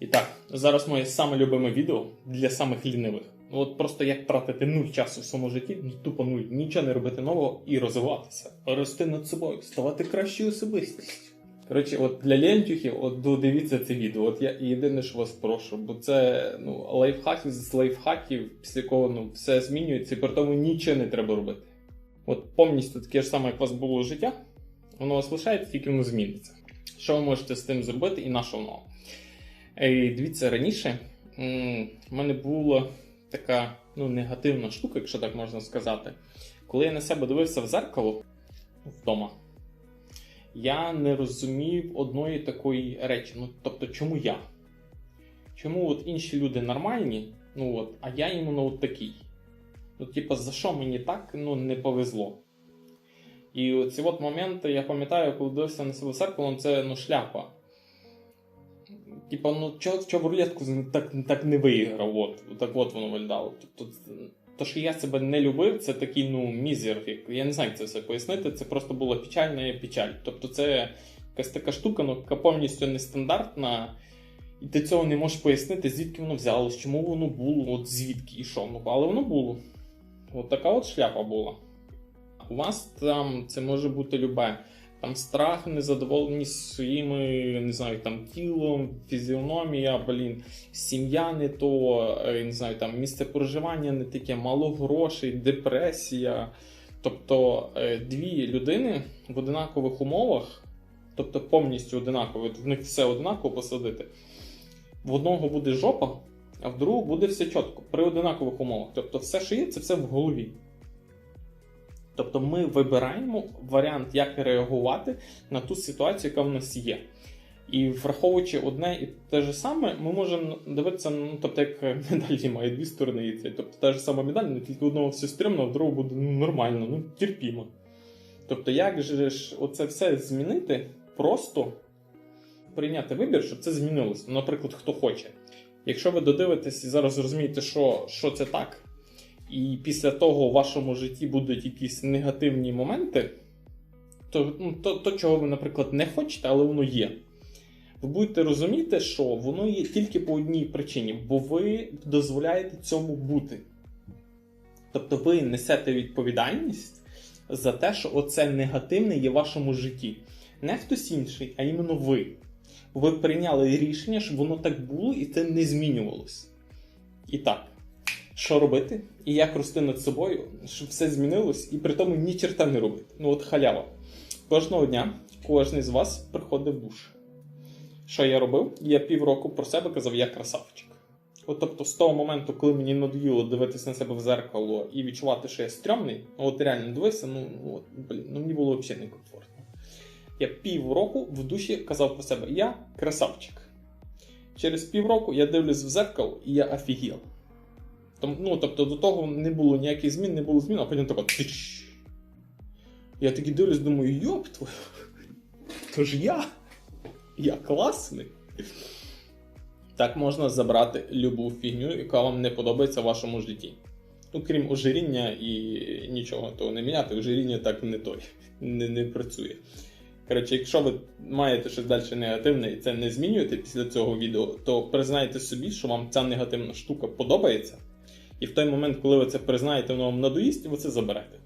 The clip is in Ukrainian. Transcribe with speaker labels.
Speaker 1: І так, зараз моє саме любиме відео для самих лінивих. Ну, От просто як тратити нуль часу в своєму житті, ну тупо нуль, нічого не робити нового і розвиватися, рости над собою, ставати кращою особистістю. Коротше, от для лентюхів, от додивіться це відео. От я єдине, що вас прошу, бо це ну, лайфхак з лайфхаків, після якого ну, все змінюється, і при тому нічого не треба робити. От повністю таке ж саме, як у вас було життя, воно вас лишається, тільки воно зміниться. Що ви можете з тим зробити і на що воно? Ей, дивіться, раніше в мене була така ну, негативна штука, якщо так можна сказати. Коли я на себе дивився в зеркало вдома, я не розумів одної такої речі. Ну, тобто, чому я? Чому от інші люди нормальні, ну от, а я іменно от такий? Ну, типа, за що мені так ну, не повезло? І ці от моменти, я пам'ятаю, коли дивився на себе в зеркало, це ну, шляпа. Типа, ну чого чого в рулетку так, так не виграв? От, так от воно виглядало. Тобто, то, що я себе не любив, це такий ну, мізер. Я не знаю, як це все пояснити. Це просто була печальна печаль. Тобто, це якась така штука, ну, яка повністю нестандартна. І ти цього не можеш пояснити, звідки воно взялось, чому воно було, от звідки і що. Ну, але воно було. От така от шляпа була. У вас там це може бути любе. Там страх, незадоволеність своїми, не знаю, там тілом, фізіономія, блін, сім'я не то, е, не знаю, там місце проживання не таке, мало грошей, депресія. Тобто е, дві людини в одинакових умовах, тобто повністю одинакові, в них все однаково посадити. В одного буде жопа, а в другого буде все чітко, при одинакових умовах. Тобто, все, що є, це все в голові. Тобто ми вибираємо варіант, як реагувати на ту ситуацію, яка в нас є. І враховуючи одне і те ж саме, ми можемо дивитися, ну, тобто, як медаль має дві сторони, і це. Тобто та ж сама медаль, але тільки одного все стрімно, а другого буде ну, нормально, ну, терпімо. Тобто, як же ж оце все змінити, просто прийняти вибір, щоб це змінилося. Ну, Наприклад, хто хоче. Якщо ви додивитесь і зараз зрозумієте, що, що це так, і після того у вашому житті будуть якісь негативні моменти, то, ну, то, то чого ви, наприклад, не хочете, але воно є. Ви будете розуміти, що воно є тільки по одній причині, бо ви дозволяєте цьому бути. Тобто ви несете відповідальність за те, що оце негативне є в вашому житті. Не хтось інший, а іменно ви. Ви прийняли рішення, щоб воно так було і це не змінювалося. І так, що робити і як рости над собою, щоб все змінилось, і при тому ні черта не робити. Ну от халява. Кожного дня кожен з вас приходив в душ. Що я робив? Я півроку про себе казав, я красавчик. От тобто, з того моменту, коли мені надоїло дивитися на себе в зеркало і відчувати, що я стрьомний, ну от реально дивився, ну от, блін, ну мені було взагалі некомфортно. Я півроку в душі казав про себе, я красавчик. Через півроку я дивлюсь в зеркало і я офігел. Тому, ну, тобто до того не було ніяких змін, не було змін, а потім тако тиш. Я такий дивлюсь, думаю, йоп твою. То ж я. Я класний. Так можна забрати любу фігню, яка вам не подобається в вашому житті. Ну, крім ожиріння і нічого того не міняти, ожиріння так не той, не, не працює. Коротше, якщо ви маєте щось далі негативне і це не змінюєте після цього відео, то признайте собі, що вам ця негативна штука подобається. І в той момент, коли ви це признаєте, воно вам надоїсть, ви це заберете.